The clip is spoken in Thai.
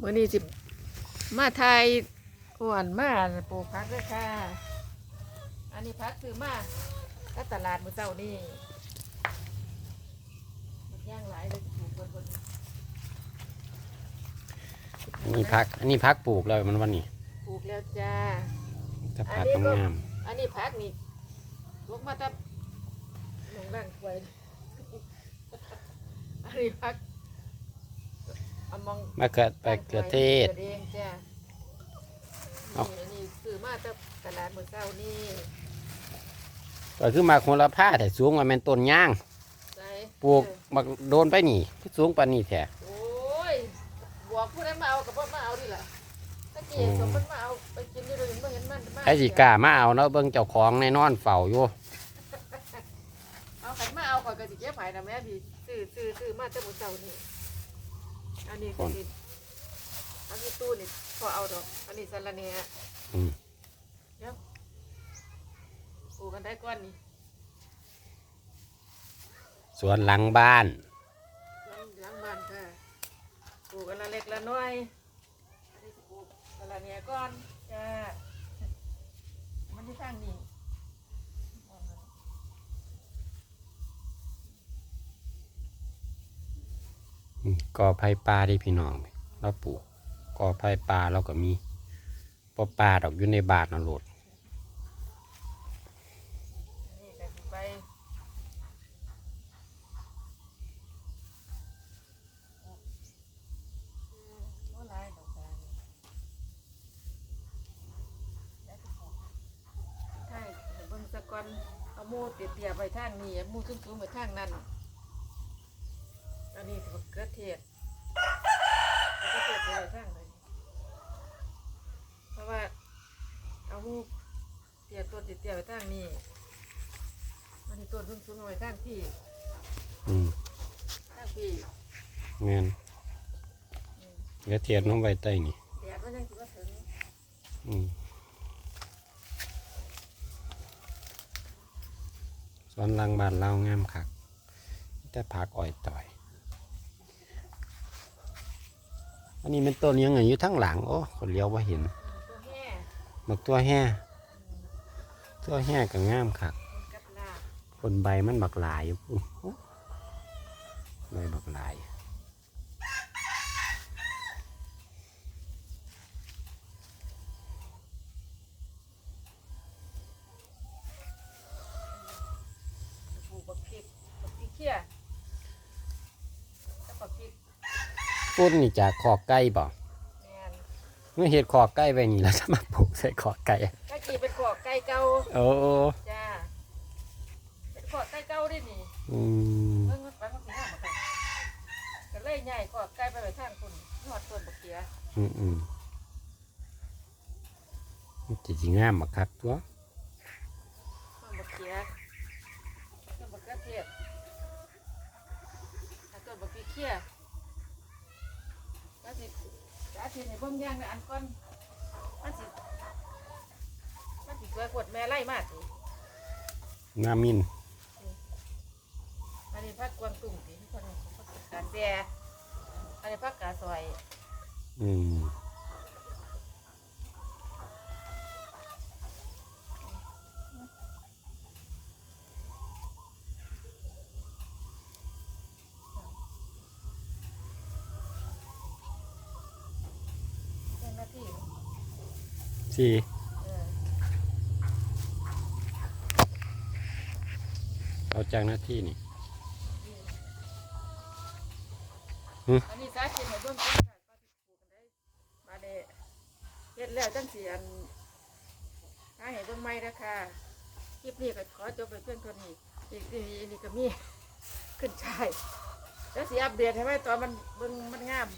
มื้อนี้สิมาไทยอ้วนมาปลูกผักด้วยค่ะ อันนี้ผักซื้อมาก็ตลาดมื้อเช้านี่มันย่างหลายเลยปลูกบนบนอันนี้พักอันนี้พักปลูกแล้วมันวันนี้ปลูกแล้วจ้า จะพักงามอันนี้ผักนี่ลงมาตับหลงร่างไว้อันนี้ผักเอา มองมะเขือไปเขือเทศเองจ้ะเอานี่นี่ซื้อมาจากตลาดเมื่อเช้านี่ก็คือมาคนละผ้าแต่สูงกว่าแม่นต้นย่าง ใส่ปลูกบักโดนไปนี่สูงปานนี้แท้โอ้ยบวกผู้ใดมาเอากับพ่มาเอาดิล่ะตะกี้สมมันมาเอาไปกินนี่เลยเมื่อเห็นมันมาไอ้สิกล้ามาเอาเนาะเบิ่งเจ้าของในนอนเฝ้าอยู่เอาขันมาเอาก่อนก็สิเก็บไผ่นะแม่พี่ซื้อซื้อซื้อมาจากเมื่อเช้านี่ อันนี้คือสิอันนี้ตู้นี่พอเอาดอก อันนี้สาระเนียอืมเดี๋ยวปลูกกันได้ก้อนนี่สวนหลังบ้านหลังบ้านค่ะปลูกกันละเล็กละน้อย อันนี้สิปลูกสาระเนียก้อนจ้ามันที่ข้างนี่ อืม กอไผ่ปลาที่พี่น้องเราปลูกกอไผ่ปลาเราก็มีปอปลาดอกอยู่ในบาทนะโหลดนี่ก็สิไปอืมบ่หลายดอกจ้าแล้วสิปลูกใช่เอนเอาหมูเตี้ยๆไปทางนี้เอาหมูสูงๆไปทางนั้น อันนี้ถือว่าเกลือเทศเกลือเทศไปไว้ทางไหนเพราะว่าเอาหมูเตี้ยตัวเตี้ยๆไปทางนี้อันนี้ตัวสูงๆเอาไว้ทางพี่อืมทางพี่แม่นเดี๋ยวเทียนน้องไว้ใต้นี่แดดมันยังสิว่าถึงอืมสวนหลังบ้านเรางามคักแต่ผักอ่อยต่อย อันนี้เป็นต้นยังไงอยู่ทั้งหลังโอ้คนเลี้ยวว่าเห็นตัวแห่บักตัวแห่ตัวแห่ก็งามคักมันกับลาบคนใบมันบักหลายอยู่พุ่นโอ้ใบบักหลาย ปลูกบักพริกบักพริกเขี้ยกับบักพริก พุ่นนี่จากขอกไก่บ่แมนเมื่อเห็ดขอกไก่ไปนี่แล้วจะมาปลูกใส่ขอกไก่ก็กี่เป็นขอกไก่เก่าโอ้โอ้จ้าเป็นขอกไก่เก่าด้วยนี่อืมเพิ่งมันไปมันสิห้ามาค่ะก็เลยใหญ่ขอกไก่ไปไปทางคุณนวดต้นบักเกียอืมอืมมันจะสิงามบักคักตัวต้นบักเกียต้นบักกระเทียมแล้วต้นบักพริกเขี้ยแล้วสิจ้า สิในเบิ่งย่างในอันก่อนมันสิมันสิสวยกดแม่ไล่มาสิงามมินอันนี้ผักกวางตุ้งสิคนผักกาดแดอันนี้ผักกาดซอย อืม เป็นหน้าที่ สี่เอาจากหน้าที่นี่อันนี้สาธิตให้เบิ่งก่อนค่ะก็สิปลูกันได้มาเด้เฮ็ดแล้วจังสิอันหาให้เบิ่งใหม่นะค่ะคลิปนี้ก็ขอจบไปเพียงเท่านี้อีกทีนี้ก็มีขึ้นชายแล้วสิอัปเดตให้ไหมตอนมันเบิ่งมันงาม